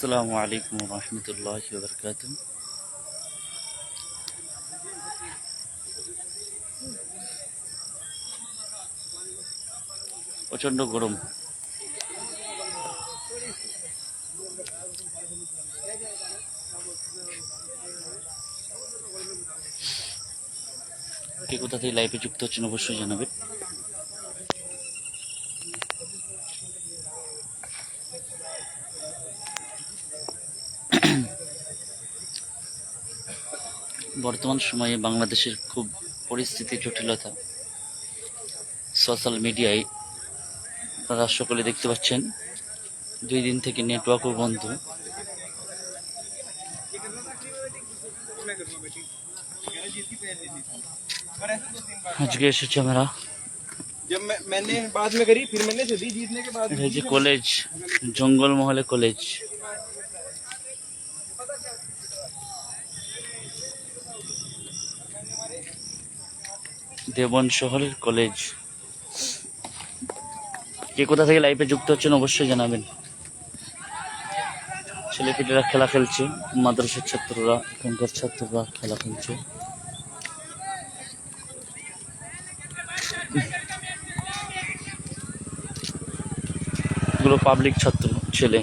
আসসালামু আলাইকুম রহমতুল্লাহ বরকাত প্রচণ্ড গরম। কে কোথা থেকে লাইভে যুক্ত হচ্ছেন অবশ্যই জানাবেন। বর্তমান সময়ে বাংলাদেশের খুব পরিস্থিতি জটিলতা। সোশ্যাল মিডিয়ায় আপনারা সকলে দেখতে পাচ্ছেন দুই দিন থেকে নেটওয়ার্কও বন্ধ। আজকে এসেছি আমরা। কলেজ জঙ্গলমহলে কলেজ দেবন শহরের কলেজ। কে কোথা থেকে লাইফে যুক্ত হচ্ছেন অবশ্যই জানাবেন। ছেলেপিলেরা খেলা খেলছে, মাদ্রাসার ছাত্ররা, এখানকার ছাত্ররা খেলা খেলছে। পাবলিক ছাত্র, ছেলে।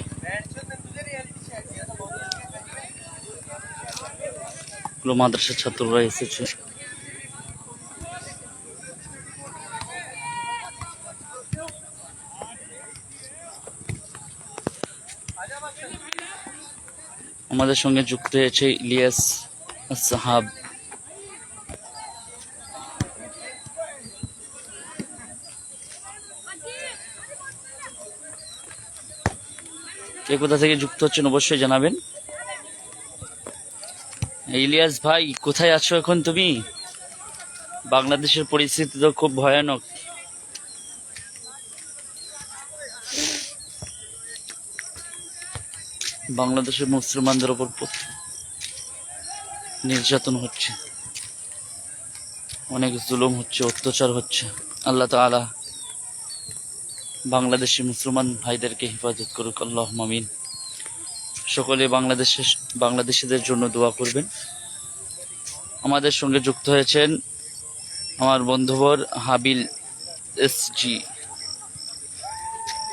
মাদ্রাসার ছাত্ররা এসেছে। আমাদের সঙ্গে যুক্ত হয়েছে ইলিয়াস সাহাব। কে কোথা থেকে যুক্ত হচ্ছেন অবশ্যই জানাবেন। ইলিয়াস ভাই, কোথায় আছো এখন তুমি? বাংলাদেশের পরিস্থিতি তো খুব ভয়ানক। বাংলাদেশের মুসলমানদের ওপর নির্যাতন হচ্ছে। অনেক জুলুম হচ্ছে, অত্যাচার হচ্ছে। আল্লাহ তাআলা বাংলাদেশি মুসলমান ভাইদেরকে হেফাজত করুক আল্লাহ মামিন সকলে বাংলাদেশের বাংলাদেশিদের জন্য দোয়া করবেন। আমাদের সঙ্গে যুক্ত হয়েছেন আমার বন্ধুবর হাবিল এস জি।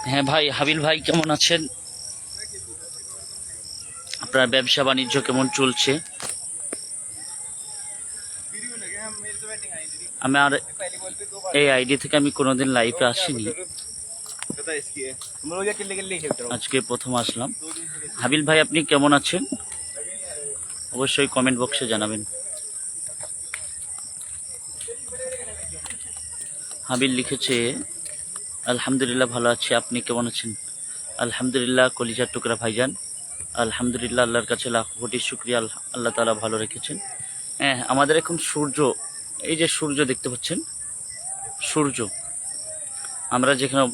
হ্যাঁ ভাই, হাবিল ভাই কেমন আছেন? আপনার ব্যবসা বাণিজ্য কেমন চলছে? আমার এই আইডি থেকে আমি কোনোদিন লাইভে আসিনি। আজকে প্রথম আসলাম। হাবিল ভাই, আপনি কেমন আছেন? অবশ্যই কমেন্ট বক্সে জানাবেন। হাবিল লিখেছে, আলহামদুলিল্লাহ ভালো আছি। আপনি কেমন আছেন? আলহামদুলিল্লাহ, কলিজার টুকরা ভাইজান। আলহামদুলিল্লাহ, আল্লাহর কাছে লাখ কোটি শুক্রিয়া, আল্লাহ- তালা ভালো রেখেছেন। হ্যাঁ আমাদের এখন সূর্য, এই যে সূর্য দেখতে পাচ্ছেন? সূর্য। আমরা যেখানে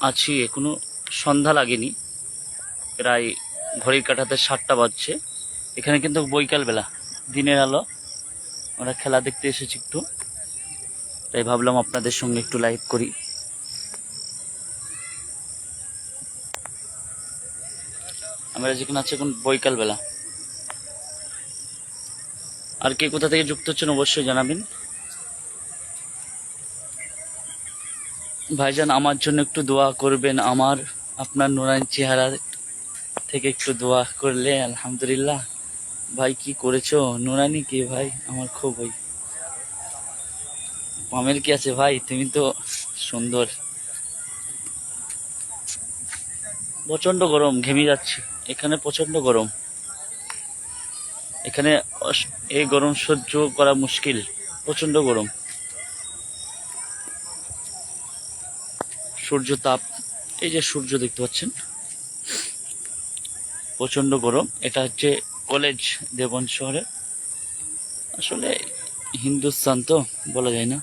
আছি, এখনও সন্ধ্যা লাগেনি। প্রায় ঘড়ির কাটাতে সাতটা বাজছে। এখানে কিন্তু বৈকাল বেলা দিনের আলো। আমরা খেলা দেখতে এসেছি একটু। তাই ভাবলাম আপনাদের সঙ্গে একটু লাইভ করি। আমরা যেখানে আছি এখন বৈকাল বেলা আর কে কোথা থেকে যুক্ত হচ্ছেন অবশ্যই জানাবেন। ভাইজান, আমার জন্য একটু দোয়া করবেন। আমার, আপনার নুরান চেহারা থেকে একটু দোয়া করলে, আলহামদুলিল্লাহ। ভাই, কি করেছ? নুরানি কে ভাই? আমার খুব ওই পামের কি আছে ভাই? তুমি তো সুন্দর। প্রচণ্ড গরম, ঘেমে যাচ্ছে। এখানে প্রচণ্ড গরম। এখানে এই গরম সহ্য করা মুশকিল প্রচণ্ড গরম। সূর্য তাপ, এই যে সূর্য দেখতে পাচ্ছেন প্রচণ্ড গরম। এটা হচ্ছে কলেজ, দেবন শহরে। আসলে হিন্দুস্তান তো, বলা যায় না।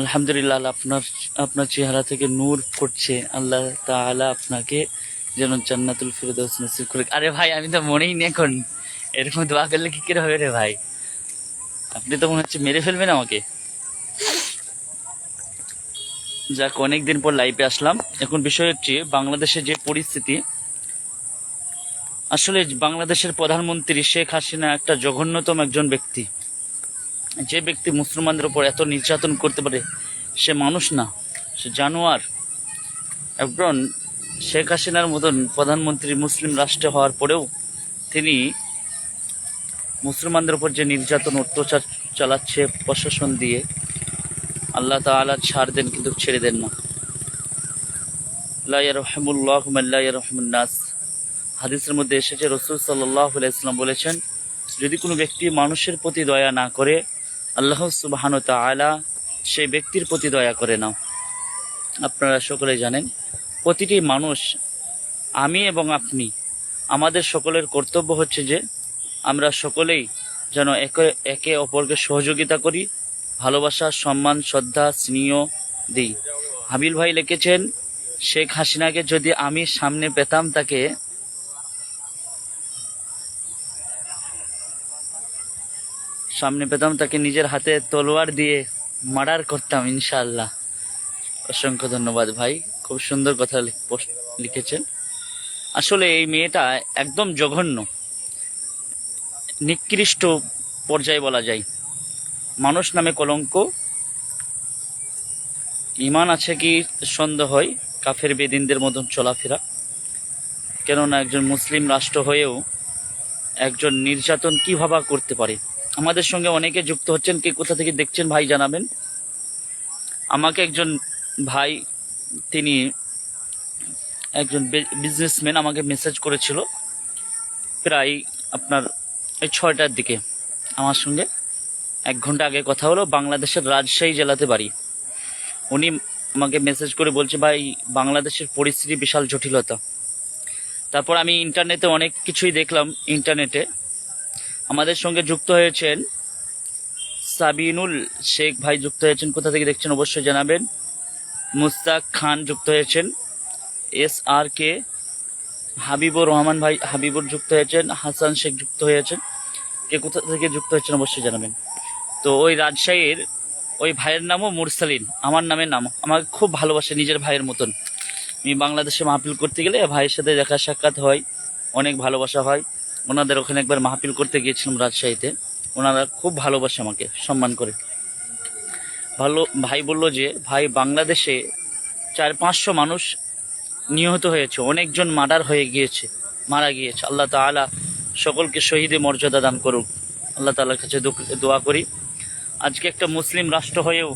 আলহামদুলিল্লাহ আপনার আপনার চেহারা থেকে নূর করছে। আল্লাহ তাআলা আপনাকে যেন জান্নাতুল ফিরদৌস নসিব করে আরে ভাই, আমি তো মনেই নেই এখন। এরকম দোয়া করলে কি করে হবে রে ভাই? আপনি তো মনে হচ্ছে মেরে ফেলবেন আমাকে। যাক, অনেকদিন পর লাইভে আসলাম। এখন বিষয় হচ্ছে, বাংলাদেশের যে পরিস্থিতি, আসলে বাংলাদেশের প্রধানমন্ত্রী শেখ হাসিনা একটা জঘন্যতম একজন ব্যক্তি। যে ব্যক্তি মুসলমানদের উপর এত নির্যাতন করতে পারে, সে মানুষ না, সে জানোয়ার। একজন শেখ হাসিনার মতন প্রধানমন্ত্রী মুসলিম রাষ্ট্রে হওয়ার পরেও তিনি মুসলমানদের উপর যে নির্যাতন, অত্যাচার চালাচ্ছে, প্রশাসন দিয়ে, আল্লাহ তাআলা ছাড় দেন কিন্তু ছেড়ে দেন না। লা ইয়ারহামুল্লাহু মান লা ইয়ারহামুন নাস। হাদিসের মধ্যে এসেছে, রসুল সাল্লাল্লাহু আলাইহি সাল্লাম বলেছেন, যদি কোনো ব্যক্তি মানুষের প্রতি দয়া না করে, আল্লাহ সুবহান তাআলা সেই ব্যক্তির প্রতি দয়া করে না আপনারা সকলে জানেন প্রতিটি মানুষ, আমি এবং আপনি, আমাদের সকলের কর্তব্য হচ্ছে যে আমরা সকলেই যেন একে একে অপরকে সহযোগিতা করি, ভালোবাসা, সম্মান, শ্রদ্ধা, স্নেহ দিই। হাবিল ভাই লিখেছেন, শেখ হাসিনাকে যদি আমি সামনে পেতাম তাকে সামনে পেতাম তাকে নিজের হাতে তলোয়ার দিয়ে মার্ডার করতাম ইনশাল্লাহ অসংখ্য ধন্যবাদ ভাই। খুব সুন্দর কথা লিখেছেন। আসলে এই মেয়েটা একদম জঘন্য। নিকৃষ্ট পর্যায়ে বলা যায়। মানুষ নামে কলঙ্ক। ইমান আছে কি সন্দেহ হয়, কাফের বেদিনদের মতন চলাফেরা। কেননা একজন মুসলিম রাষ্ট্র হয়েও একজন নির্যাতন কীভাবে করতে পারে? আমাদের সঙ্গে অনেকে যুক্ত হচ্ছেন, কে কোথা থেকে দেখছেন ভাই জানাবেন? আমাকে একজন ভাই তিনি একজন বিজনেসম্যান আমাকে মেসেজ করেছিল প্রায় আপনার এই ছয়টার দিকে আমার সঙ্গে। এক ঘণ্টা আগে কথা হলো, বাংলাদেশের রাজশাহী জেলাতে বাড়ি। উনি আমাকে মেসেজ করে বলছে, ভাই, বাংলাদেশের পরিস্থিতি বিশাল জটিলতা। তারপর আমি ইন্টারনেটে অনেক কিছুই দেখলাম ইন্টারনেটে আমাদের সঙ্গে যুক্ত হয়েছেন সাবিনুল শেখ ভাই, যুক্ত হয়েছেন, কোথা থেকে দেখছেন অবশ্যই জানাবেন। মুস্তাক খান যুক্ত হয়েছেন। S R K Habibur Rahman ভাই হাবিবুর যুক্ত হয়েছেন, হাসান শেখ যুক্ত হয়েছেন। কে কোথা থেকে যুক্ত হয়েছেন অবশ্যই জানাবেন। তো ওই রাজশাহীর ওই ভাইয়ের নামও মুরসালিন। আমার নামের নাম। আমাকে খুব ভালোবাসে নিজের ভাইয়ের মতন। আমি বাংলাদেশে মাহফিল করতে গেলে ভাইয়ের সাথে দেখা সাক্ষাৎ হয়, অনেক ভালোবাসা হয়। ওনাদের ওখানে একবার মাহফিল করতে গিয়েছিলাম রাজশাহীতে। ওনারা খুব ভালোবাসে আমাকে, সম্মান করে। ভালো ভাই বলল যে, ভাই, বাংলাদেশে চার, পাঁচশো মানুষ নিহত হয়েছে। অনেকজন মার্ডার হয়ে গিয়েছে, মারা গিয়েছে। আল্লাহ তাআলা সকলকে শহীদে মর্যাদা দান করুক। আল্লাহ তালার কাছে দোয়া করি। আজকে একটা মুসলিম রাষ্ট্র হয়েও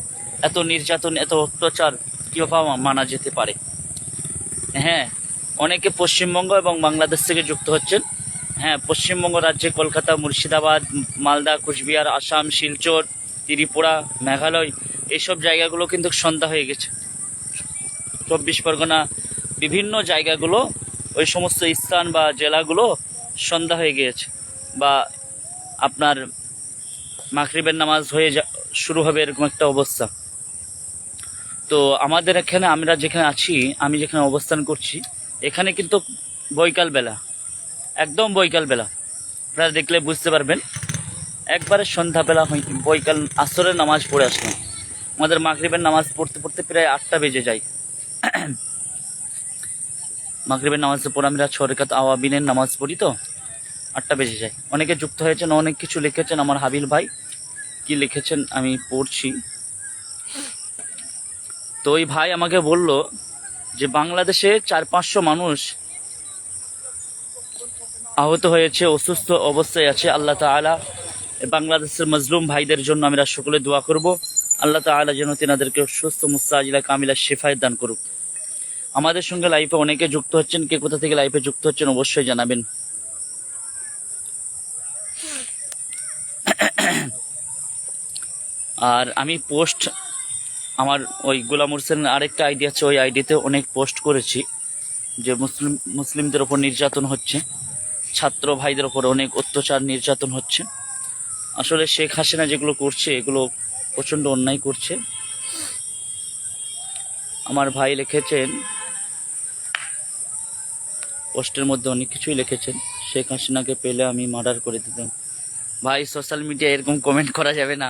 এত নির্যাতন, এত অত্যাচার কীভাবে মানা যেতে পারে? হ্যাঁ অনেকে পশ্চিমবঙ্গ এবং বাংলাদেশ থেকে যুক্ত হচ্ছেন। হ্যাঁ পশ্চিমবঙ্গ রাজ্যে কলকাতা, মুর্শিদাবাদ, মালদা, কুচবিহার, আসাম, শিলচর ত্রিপুরা, মেঘালয় এইসব জায়গাগুলো কিন্তু সন্ধ্যা হয়ে গেছে। চব্বিশ পরগনা, বিভিন্ন জায়গাগুলো, ওই সমস্ত স্থান বা জেলাগুলো সন্ধ্যা হয়ে গিয়েছে বা আপনার মাগরিবের নামাজ হয়ে যা, শুরু হবে এরকম একটা অবস্থা। তো আমাদের এখানে আমরা যেখানে আছি, আমি যেখানে অবস্থান করছি, এখানে কিন্তু বৈকাল বেলা একদম বৈকাল বেলা আপনারা দেখলে বুঝতে পারবেন। একবারে সন্ধ্যাবেলা হই, বৈকাল আসরের নামাজ পড়ে আসলাম। আমাদের মাগরিবের নামাজ পড়তে পড়তে প্রায় আটটা বেজে যায়। মাগরিবের নামাজের পর আমরা ছরেকাত আওয়াবিনের নামাজ পড়ি তো, আটটা বেজে যায়। অনেকে যুক্ত হয়েছেন, অনেক কিছু লিখেছেন আমার হাবিল ভাই। কি লিখেছেন আমি পড়ছি। তো ওই ভাই আমাকে বলল যে বাংলাদেশে চার পাঁচশো মানুষ আহত হয়েছে, অসুস্থ অবস্থায় আছে। আল্লাহ তাআলা বাংলাদেশের মজলুম ভাইদের জন্য আমরা সকলে দোয়া করব। আল্লাহ তাআলা যেন তেনাদেরকে সুস্থ, মুস্তাজিলা, কামিলা শেফায় দান করুক। আমাদের সঙ্গে লাইফে অনেকে যুক্ত হচ্ছেন, কে কোথা থেকে লাইফে যুক্ত হচ্ছেন অবশ্যই জানাবেন। আর আমি পোস্ট আমার ওই গোলাম হোসেনের আরেকটা আইডি আছে, ওই আইডিতে অনেক পোস্ট করেছি, যে মুসলিম, মুসলিমদের ওপর নির্যাতন হচ্ছে, ছাত্র ভাইদের ওপর অনেক অত্যাচার, নির্যাতন হচ্ছে। আসলে শেখ হাসিনা যেগুলো করছে, এগুলো প্রচণ্ড অন্যায় করছে। আমার ভাই লিখেছেন, পোস্টের মধ্যে অনেক কিছুই লিখেছেন, শেখ হাসিনাকে পেলে আমি মার্ডার করে দিতাম। ভাই, সোশ্যাল মিডিয়া এরকম কমেন্ট করা যাবে না।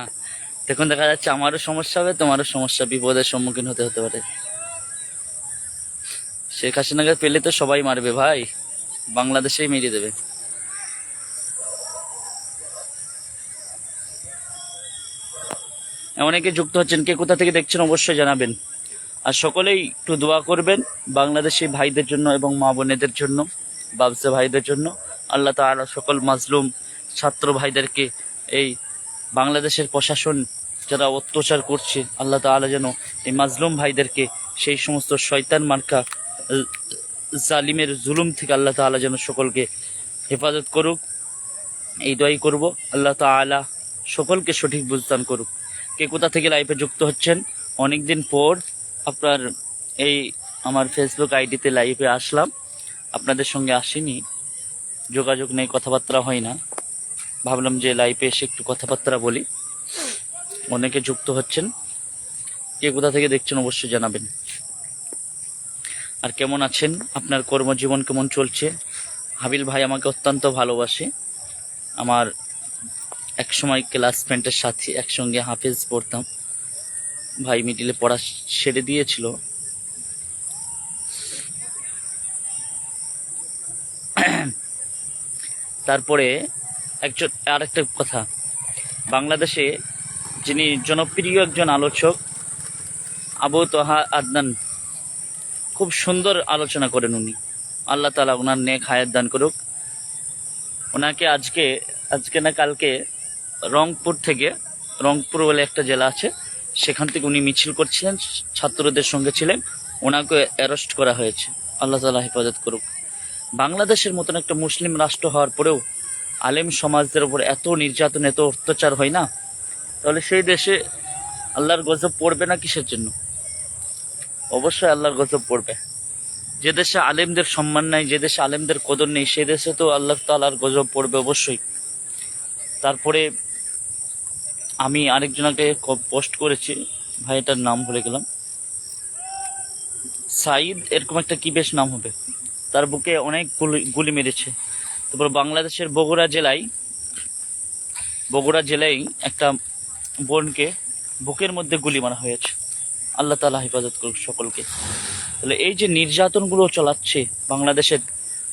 দেখুন, দেখা যাচ্ছে আমারও সমস্যা হবে, তোমারও সমস্যা, বিপদের সম্মুখীন হতে হতে পারে। শেখ হাসিনাকে পেলে তো সবাই মারবে, ভাই। বাংলাদেশেই মেরে দেবে। অনেকে যুক্ত হচ্ছেন, কে কোথা থেকে দেখছেন অবশ্যই জানাবেন। আর সকলেই একটু দোয়া করবেন বাংলাদেশি ভাইদের জন্য এবং মা বোনেদের জন্য ব্যবসা ভাইদের জন্য। আল্লাহ তাআলা সকল মাজলুম ছাত্র ভাইদেরকে এই বাংলাদেশের প্রশাসন যারা অত্যাচার করছে, আল্লাহ তাআলা যেন এই মাজলুম ভাইদেরকে সেই সমস্ত শয়তান মার্কা, জালিমের জুলুম থেকে আল্লাহ তাআলা যেন সকলকে হেফাজত করুক। এই দোয়াই করব। আল্লাহ তাআলা সকলকে সঠিক বুঝদান করুক। কে কোথা থেকে লাইভে যুক্ত হচ্ছেন? অনেক দিন পর আপনার এই আমার ফেসবুক আইডিতে লাইভে আসলাম। আপনাদের সঙ্গে আসিনি। যোগাযোগ নেই, কথাবার্তা হয় না। ভাবলাম যে লাইভে এসে একটু কথাবার্তা বলি। অনেকে যুক্ত হচ্ছেন। কে কোথা থেকে দেখছেন অবশ্যই জানাবেন। আর কেমন আছেন? আপনার কর্মজীবন কেমন চলছে? হাবিল ভাই আমাকে অত্যন্ত ভালোবাসে। আমার একসময় ক্লাস ফ্রেন্ডের সাথে একসঙ্গে হাফেজ পড়তাম। ভাই মিডিলে পড়া সেরে দিয়েছিল। তারপরে একজন আর একটা কথা। বাংলাদেশে যিনি জনপ্রিয় একজন আলোচক, আবু তোহা আদনান, খুব সুন্দর আলোচনা করেন উনি। আল্লাহ তালা ওনার নেক হায়াত দান করুক। ওনাকে আজকে আজকে না কালকে রংপুর থেকে, রংপুর বলে একটা জেলা আছে, সেখান থেকে উনি মিছিল করছিলেন, ছাত্রদের সঙ্গে ছিলেন, ওনাকে অ্যারেস্ট করা হয়েছে। আল্লাহ তালা হেফাজত করুক। বাংলাদেশের মতন একটা মুসলিম রাষ্ট্র হওয়ার পরেও আলেম সমাজদের উপর এত নির্যাতন, এত অত্যাচার হয় না, তাহলে সেই দেশে আল্লাহর গজব পড়বে না কিসের জন্য? অবশ্যই আল্লাহর গজব পড়বে। যে দেশে আলেমদের সম্মান নাই, যে দেশে আলেমদের কদর নেই, সে দেশে তো আল্লাহ তালার গজব পড়বে অবশ্যই। তারপরে আমি আরেকজনকে পোস্ট করেছি। ভাইটার নাম ভুলে গেলাম। সাইদ এরকম একটা কি বেশ নাম হবে? তার বুকে অনেক গুলি গুলি মেরেছে। তারপর বাংলাদেশের বগুড়া জেলায় বগুড়া জেলায় একটা বোনকে বুকের মধ্যে গুলি মারা হয়েছে। আল্লাহ তালা হেফাজত করুক সকলকে। তাহলে এই যে নির্যাতনগুলো চালাচ্ছে বাংলাদেশের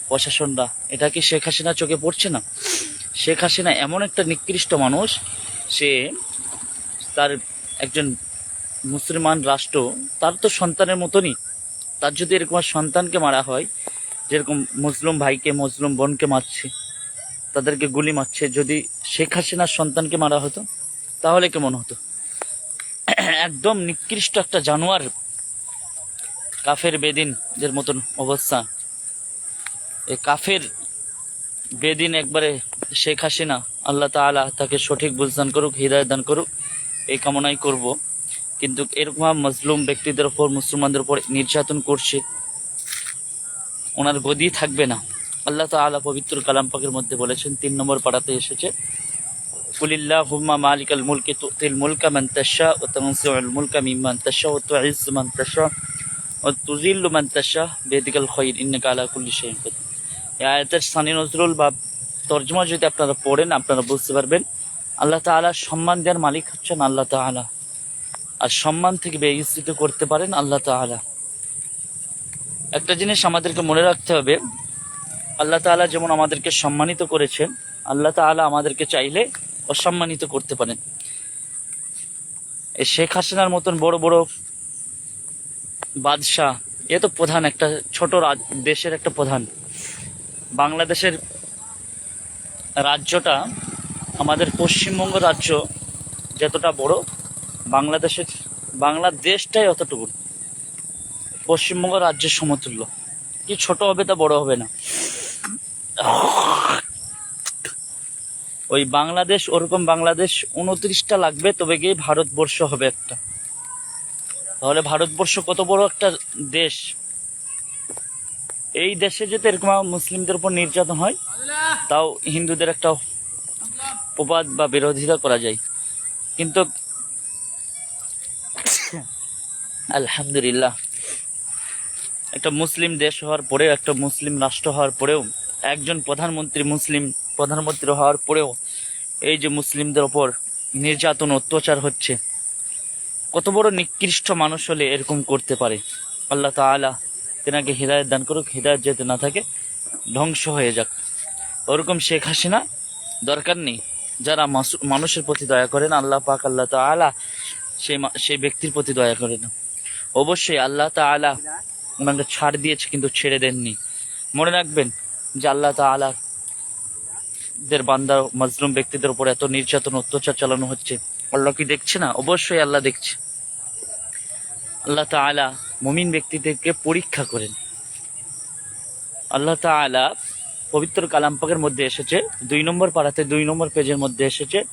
প্রশাসনরা, এটা কি শেখ হাসিনা চোখে পড়ছে না? শেখ হাসিনা এমন একটা নিকৃষ্ট মানুষ সে তার একজন মুসলমান রাষ্ট্র, তার তো সন্তানের মতনই। তার যদি এরকম সন্তানকে মারা হয়, যেরকম মুসলিম ভাইকে, মুসলিম বোনকে মারছে, তাদেরকে গুলি মারছে, যদি শেখ হাসিনার সন্তানকে মারা হতো, তাহলে কেমন হতো? একদম নিকৃষ্ট একটা জানোয়ার, কাফের বেদিন দের মতন অবস্থা। এ কাফের বেদিন একবারে শেখ হাসিনা আল্লাহ তাআলা তাকে সঠিক বুঝদান করুক, হৃদয় দান করুক, এই কামনাই করব। কিন্তু এরকম মজলুম ব্যক্তিদের উপর, মুসলমানদের উপর নির্যাতন করছে, ওনার গদি থাকবে না। আল্লাহ তাআলা পবিত্র কালাম পাকের মধ্যে বলেছেন, তিন নম্বর পাড়াতে এসেছে কুলিল্লাহ হুম্মা মালিকাল মুলকি তুতিল মুলকা মান ও তানসিউল মুলকা মিম্মান তাশা ও তুইজ্জু মান ও তুজিল্লু মান তাশা বেদিকাল খায়র ইন্নাকা আলা কুল্লি শাইইন এই সানি নজরুল বা তর্জমা যদি আপনারা পড়েন, আপনারা বুঝতে পারবেন, আল্লাহ তাআলা সম্মান দেওয়ার মালিক হচ্ছেন আল্লাহ তাআলা। আর সম্মান থেকে বেইজ্জতি করতে পারেন আল্লাহ তাআলা। একটা জিনিস আমাদেরকে মনে রাখতে হবে, আল্লাহ তাআলা যেমন আমাদেরকে সম্মানিত করেছেন, আল্লাহ তাআলা আমাদেরকে চাইলে অসম্মানিত করতে পারেন। এই শেখ হাসিনার মতন বড় বড় বাদশাহ, এ তো প্রধান একটা, ছোট দেশের একটা প্রধান। বাংলাদেশের রাজ্যটা আমাদের পশ্চিমবঙ্গ রাজ্য যতটা বড়, বাংলাদেশের, বাংলাদেশটাই অতটুকু পশ্চিমবঙ্গ রাজ্যের সমতুল্য। কি ছোট হবে তা বড় হবে না। ওই বাংলাদেশ, ওরকম বাংলাদেশ উনত্রিশটা লাগবে, তবে গিয়ে ভারতবর্ষ হবে একটা। তাহলে ভারতবর্ষ কত বড় একটা দেশ? এই দেশে যদি এরকম মুসলিমদের উপর নির্যাতন হয় তাও হিন্দুদের একটা প্রবাদ বা বিরোধিতা করা যায়। কিন্তু আলহামদুলিল্লাহ, একটা মুসলিম দেশ হওয়ার পরেও, একটা মুসলিম রাষ্ট্র হওয়ার পরেও, একজন প্রধানমন্ত্রী মুসলিম প্রধানমন্ত্রী হওয়ার পরেও এই যে মুসলিমদের ওপর নির্যাতন, অত্যাচার হচ্ছে, কত বড় নিকৃষ্ট মানুষ হলে এরকম করতে পারে? আল্লাহ তাআলা তেনাকে হৃদায়ত দান করুক, হৃদায়ত যেতে না থাকে, ধ্বংস হয়ে যাক। ওরকম শেখ হাসিনা দরকার নেই। যারা মানুষের প্রতি দয়া করেন, আল্লাহ পাক, আল্লাহ তাআলা সেই সেই ব্যক্তির প্রতি দয়া করে না অবশ্যই আল্লাহ তাআলা ওনাকে ছাড় দিয়েছে কিন্তু ছেড়ে দেননি। মনে রাখবেন যে আল্লাহ তাআলা দের বান্দা মাজলুম ব্যক্তিদের উপর এত নির্যাতন, অত্যাচার চালানো হচ্ছে। আল্লাহ কি দেখছে না? অবশ্যই আল্লাহ দেখছে। আল্লাহ তাআলা মুমিন ব্যক্তিদেরকে পরীক্ষা করেন। আল্লাহ তাআলা পবিত্র কালাম পাকের মধ্যে এসেছে, দুই নম্বর পাড়াতে দুই নম্বর পেজের মধ্যে এসেছে,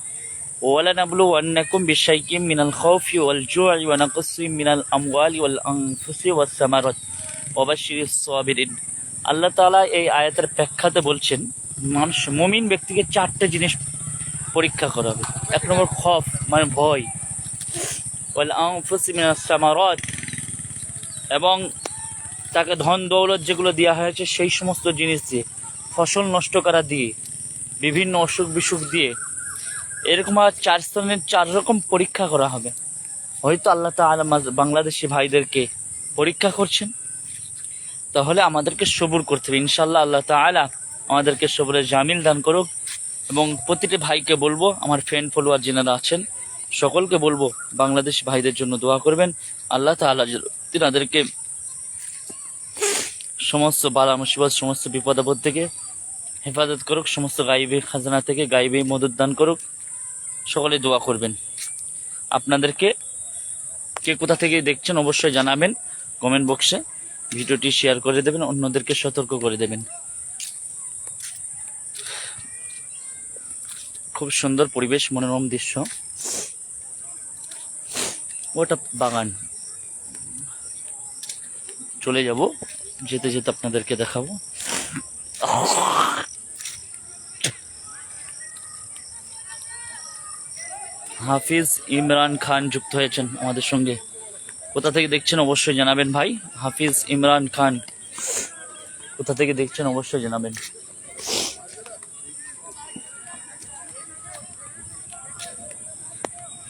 ওয়ালা নাবলু ওয়ান্নাকুম বিশাইকিম মিনাল খাউফি ওয়াল জু'i ওয়া নাকসিম মিনাল আমওয়ালি ওয়াল আনফুসি ওয়াস সামারাত ওয়া বাশশিরিস সাবিরিন। আল্লাহ তাআলা এই আয়াতের ব্যাখ্যাতে বলছেন, মানুষ, মুমিন ব্যক্তিকে চারটে জিনিস পরীক্ষা করা হবে। এক নম্বর খফ মানে ভয়। ওয়াল আনফুসি মিনাস সামারাত। এবং তাকে ধন দৌলত যেগুলো দেওয়া হয়েছে, সেই সমস্ত জিনিস দিয়ে। ফসল নষ্ট করা দিয়ে, বিভিন্ন অসুখ বিসুখ দিয়ে, এরকম আর চার স্থানের চার রকম পরীক্ষা করা হবে। হয়তো আল্লাহ মাজ- বাংলাদেশি ভাইদেরকে পরীক্ষা করছেন। তাহলে আমাদেরকে সবুর করতে হবে। ইনশাল্লাহ আল্লাহ তাআলা আমাদেরকে সবুরের জামিল দান করুক এবং প্রতিটি ভাইকে বলব, আমার ফ্রেন্ড ফলোয়ার যেনারা আছেন, সকলকে বলব, বাংলাদেশ ভাইদের জন্য দোয়া করবেন। আল্লাহ যেন তিনাদেরকে সমস্ত বালা মুসিবত, সমস্ত বিপদ আপদ থেকে হেফাজত করুক, সমস্ত গাইবে খাজানা থেকে গাইবে মদত দান করুক, সকলে দোয়া করবেন। আপনাদেরকে কে কোথা থেকে দেখছেন অবশ্যই জানাবেন কমেন্ট বক্সে। ভিডিওটি শেয়ার করে দেবেন, অন্যদেরকে সতর্ক করে দেবেন। খুব সুন্দর পরিবেশ, মনোরম দৃশ্য। ওটা বাগান। চলে যাব, যেতে যেতে আপনাদেরকে দেখাবো। হাফিজ ইমরান খান যুক্ত হয়েছেন আমাদের সঙ্গে। কোথা থেকে দেখছেন অবশ্যই জানাবেন ভাই। হাফিজ ইমরান খান। কোথা থেকে দেখছেন অবশ্যই জানাবেন।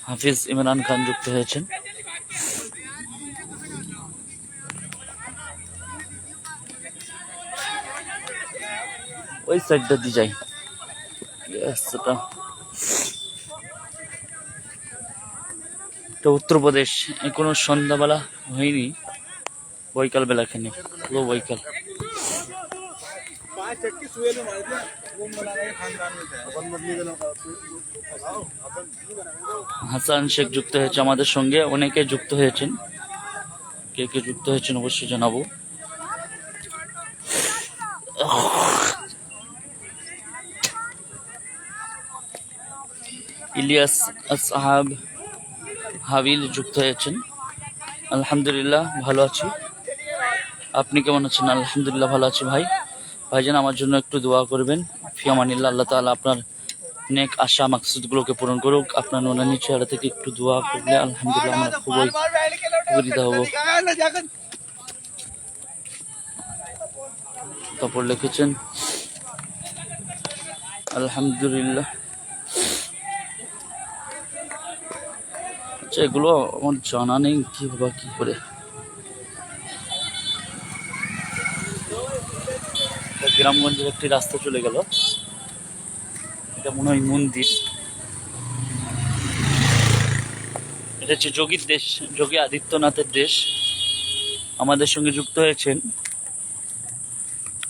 হাফিজ ইমরান খান যুক্ত হয়েছেন। ওই সাইডটা দিয়ে যাই। এটা তো উত্তরপ্রদেশ কোনো সন্ধ্যাবেলা হয়নি। বৈকালবেলা খেয়ে পুরো বৈকাল। হাসান শেখ যুক্ত হয়েছে আমাদের সঙ্গে। অনেকে যুক্ত হয়েছেন। কে কে যুক্ত হয়েছেন অবশ্যই জানাব। ইলিয়াস সাহাব হাবিল যুক্ত হয়েছেন। আলহামদুলিল্লাহ, ভালো আছি। আপনি কেমন আছেন? আলহামদুলিল্লাহ, ভালো আছি ভাই। ভাইজান, আমার জন্য একটু দোয়া করবেন। ফিয়ামানিল্লাহ আল্লাহ তাআলা আপনার নেক আশা, মাকসুদগুলোকে পূরণ করুক। আপনার নোনানি চেহারা থেকে একটু দোয়া করলে আলহামদুলিল্লাহ আমরা খুবই উপকৃত হব। তারপর লিখেছেন, আলহামদুলিল্লাহ। আচ্ছা এগুলো আমার জানা নেই কি বা কি করে। গ্রামগঞ্জের একটি রাস্তা চলে গেল। এটা মনে হয় মন্দির। এটা হচ্ছে যোগীর দেশ, যোগী আদিত্যনাথের দেশ। আমাদের সঙ্গে যুক্ত হয়েছেন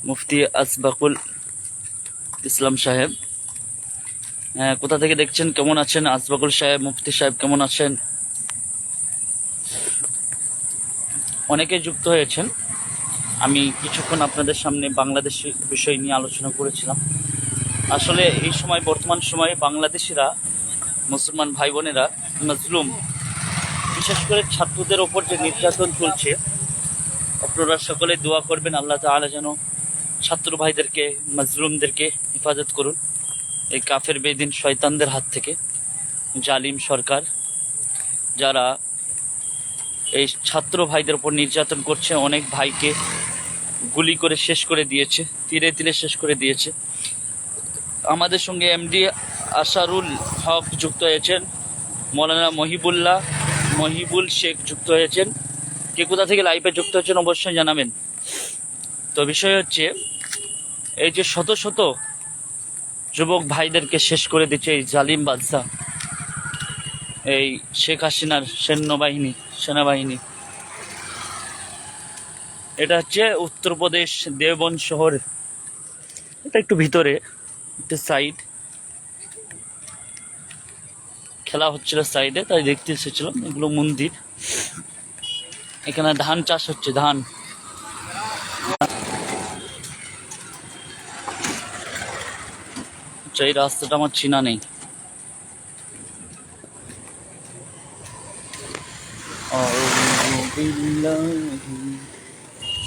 মুফতি আসবাকুল ইসলাম সাহেব। হ্যাঁ কোথা থেকে দেখছেন? কেমন আছেন? আসবাকুল সাহেব, মুফতি সাহেব কেমন আছেন? অনেকে যুক্ত হয়েছেন। আমি কিছুক্ষণ আপনাদের সামনে বাংলাদেশি বিষয় নিয়ে আলোচনা করেছিলাম। আসলে এই সময়, বর্তমান সময়ে বাংলাদেশিরা, মুসলমান ভাই বোনেরা মজলুম, বিশেষ করে ছাত্রদের ওপর যে নির্যাতন চলছে, আপনারা সকলে দোয়া করবেন আল্লাহ তাআলা যেন ছাত্র ভাইদেরকে, মজলুমদেরকে হেফাজত করুন। এই কাফের বেদিন শয়তানদের হাত থেকে। জালিম সরকার, যারা এই ছাত্র ভাইদের উপর নির্যাতন করছে, অনেক ভাইকে গুলি করে শেষ করে দিয়েছে তীরে তীরে শেষ করে দিয়েছে। আমাদের সঙ্গে এমডি আশারুল হক যুক্ত হয়েছেন, মৌলানা মহিবুল্লাহ মহিবুল শেখ যুক্ত হয়েছেন। কে কোথা থেকে লাইভে যুক্ত হয়েছেন অবশ্যই জানাবেন। তো বিষয় হচ্ছে, এই যে শত শত যুবক ভাইদেরকে শেষ করে দিচ্ছে এই জালিম বাদশাহ। এই শেখ হাসিনার সৈন্যবাহিনী, সেনাবাহিনী। এটা হচ্ছে উত্তরপ্রদেশ দেবন শহর। এটা একটু ভিতরে, একটা সাইড খেলা হচ্ছিল সাইডে তাই দেখতে এসেছিলাম, এগুলো মন্দির। এখানে ধান চাষ হচ্ছে, ধান। আচ্ছা এই রাস্তাটা আমার চিনা নেই।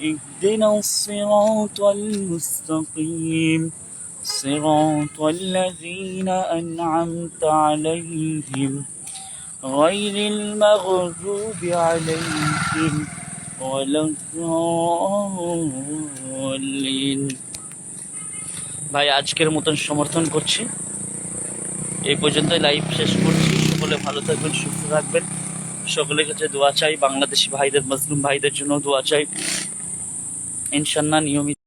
اهدنا الصراط المستقيم صراط الذين أنعمت عليهم غير المغضوب عليهم ولا الضالين ভাই আজকের মতন সমর্থন করছি এই পর্যন্ত লাইভ শেষ করছি সকলে ভালো থাকবেন সুস্থ থাকবেন সকলের কাছে দোয়া চাই বাংলাদেশি ভাইদের মুসলিম ভাইদের জন্য দোয়া চাই ইনশাল্লাহ নিয়মিত